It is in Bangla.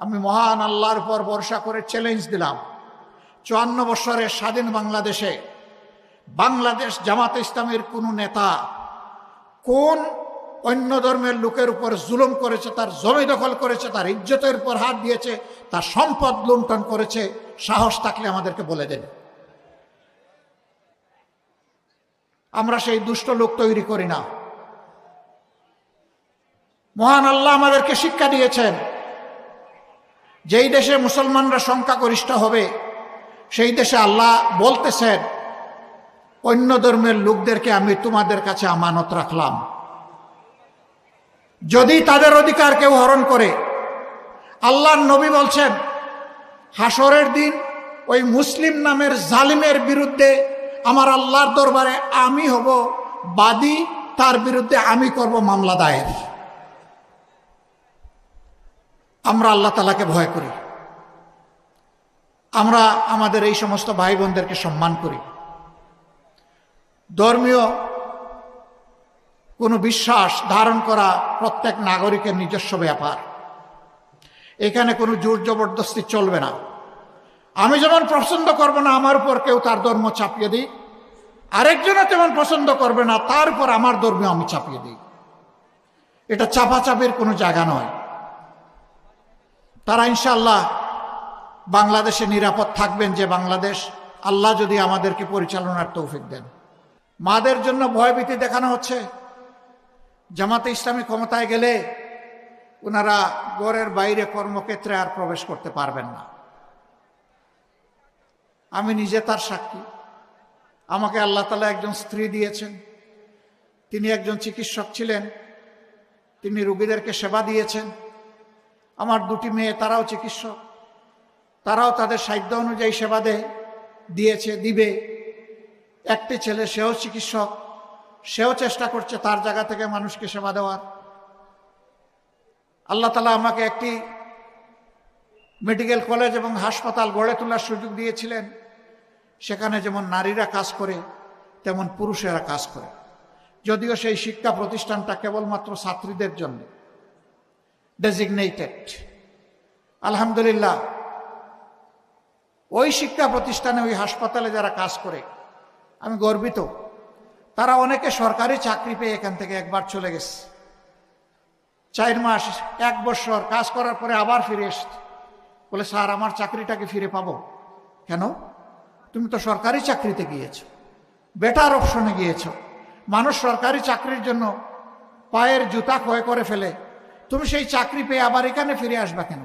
আমি মহান আল্লাহর পর ভরসা করে চ্যালেঞ্জ দিলাম। চুয়ান্ন বছরের স্বাধীন বাংলাদেশে বাংলাদেশ জামাত ইসলামের কোনো নেতা কোন অন্য ধর্মের লোকের উপর জুলুম করেছে, তার জমি দখল করেছে, তার ইজ্জতের উপর হাত দিয়েছে, তার সম্পদ লুণ্ঠন করেছে, সাহস থাকলে আমাদেরকে বলে দেন আমরা সেই দুষ্ট লোক তৈরি করি না। মহান আল্লাহ আমাদেরকে শিক্ষা দিয়েছেন। যেই দেশে মুসলমানরা সংখ্যাগরিষ্ঠ হবে, সেই দেশে আল্লাহ বলতেছেন, অন্য ধর্মের লোকদেরকে আমি তোমাদের কাছে আমানত রাখলাম। যদি তাদের অধিকার কেউ হরণ করে, আল্লাহর নবী বলছেন, হাসরের দিন ওই মুসলিম নামের জালিমের বিরুদ্ধে আমার আল্লাহর দরবারে আমি হব, বাদী, তার বিরুদ্ধে আমি করব মামলা দায়ের। আমরা আল্লাহ তালাকে ভয় করি। আমরা আমাদের এই সমস্ত ভাই বোনদেরকে সম্মান করি। ধর্মীয় কোনো বিশ্বাস ধারণ করা প্রত্যেক নাগরিকের নিজস্ব ব্যাপার। এখানে কোনো জোর জবরদস্তি চলবে না। আমি যেমন পছন্দ করব না, আমার উপর কেউ তার ধর্ম চাপিয়ে দিই আরেকজনও তেমন পছন্দ করবে না, তার উপর আমার ধর্ম আমি চাপিয়ে দিই। এটা চাপাচাপির কোনো জায়গা নয়। তারা ইনশাল্লাহ বাংলাদেশে নিরাপদ থাকবেন যে বাংলাদেশ। আল্লাহ যদি আমাদেরকে পরিচালনার তৌফিক দেন। মাদের জন্য ভয়ভীতি দেখানো হচ্ছে। জামাতে ইসলামী ক্ষমতায় গেলে ওনারা গড়ের বাইরে কর্মক্ষেত্রে আর প্রবেশ করতে পারবেন না। আমি নিজে তার সাক্ষী। আমাকে আল্লাহ তালা একজন স্ত্রী দিয়েছেন। তিনি একজন চিকিৎসক ছিলেন। তিনি রুগীদেরকে সেবা দিয়েছেন। আমার দুটি মেয়ে, তারাও চিকিৎসক। তারাও তাদের সাধ্য অনুযায়ী সেবা দেয়, দিয়েছে, দিবে। একটি ছেলে, সেও চিকিৎসক। সেও চেষ্টা করছে তার জায়গা থেকে মানুষকে সেবা দেওয়ার। আল্লাহ তালা আমাকে একটি মেডিকেল কলেজ এবং হাসপাতাল গড়ে তোলার সুযোগ দিয়েছিলেন। সেখানে যেমন নারীরা কাজ করে, তেমন পুরুষেরা কাজ করে। যদিও সেই শিক্ষা প্রতিষ্ঠানটা কেবলমাত্র ছাত্রীদের জন্য। ডেজিগনেটেড আলহামদুলিল্লাহ। ওই শিক্ষা প্রতিষ্ঠানে, ওই হাসপাতালে যারা কাজ করে, আমি গর্বিত। তারা অনেকে সরকারি চাকরি পেয়ে এখান থেকে একবার চলে গেছে। চার মাস, এক বছর কাজ করার পরে আবার ফিরে এসছে। বলে, স্যার, আমার চাকরিটাকে ফিরে পাবো। কেন? তুমি তো সরকারি চাকরিতে গিয়েছো। বেটার অপশনে গিয়েছো। মানুষ সরকারি চাকরির জন্য পায়ের জুতা ক্রয় করে ফেলে। তুমি সেই চাকরি পেয়ে আবার এখানে ফিরে আসবা কেন?